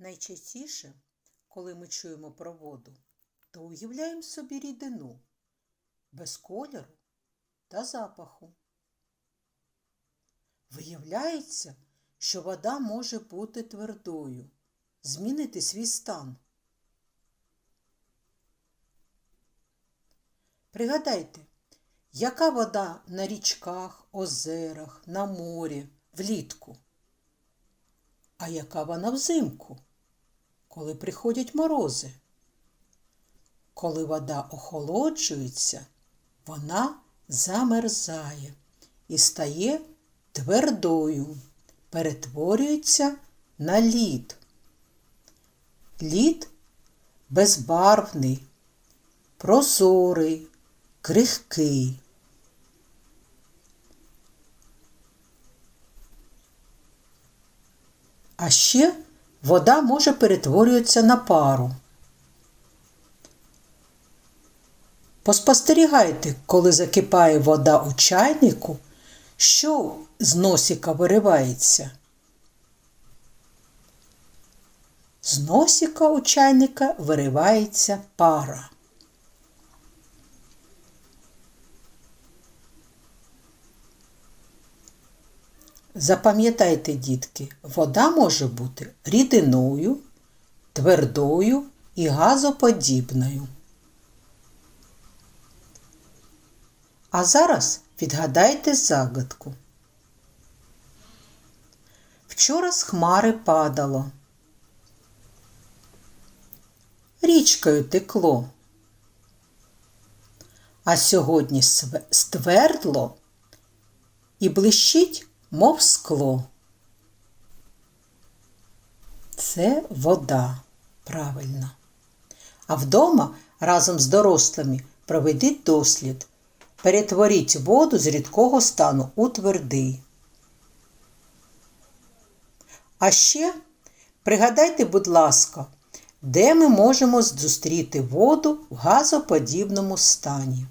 Найчастіше, коли ми чуємо про воду, то уявляємо собі рідину без кольору та запаху. Виявляється, що вода може бути твердою, змінити свій стан. Пригадайте, яка вода на річках, озерах, на морі, влітку? А яка вона взимку, коли приходять морози? Коли вода охолоджується, вона замерзає і стає твердою, перетворюється на лід. Лід безбарвний, прозорий, крихкий. А ще вода може перетворюватися на пару. Поспостерігайте, коли закипає вода у чайнику, що з носика виривається. З носика у чайника виривається пара. Запам'ятайте, дітки, вода може бути рідиною, твердою і газоподібною. А зараз відгадайте загадку. Вчора з хмари падало. Річкою текло. А сьогодні ствердло і блищить, мов скло. Це вода, правильно. А вдома разом з дорослими проведіть дослід. Перетворіть воду з рідкого стану у твердий. А ще пригадайте, будь ласка, де ми можемо зустріти воду в газоподібному стані.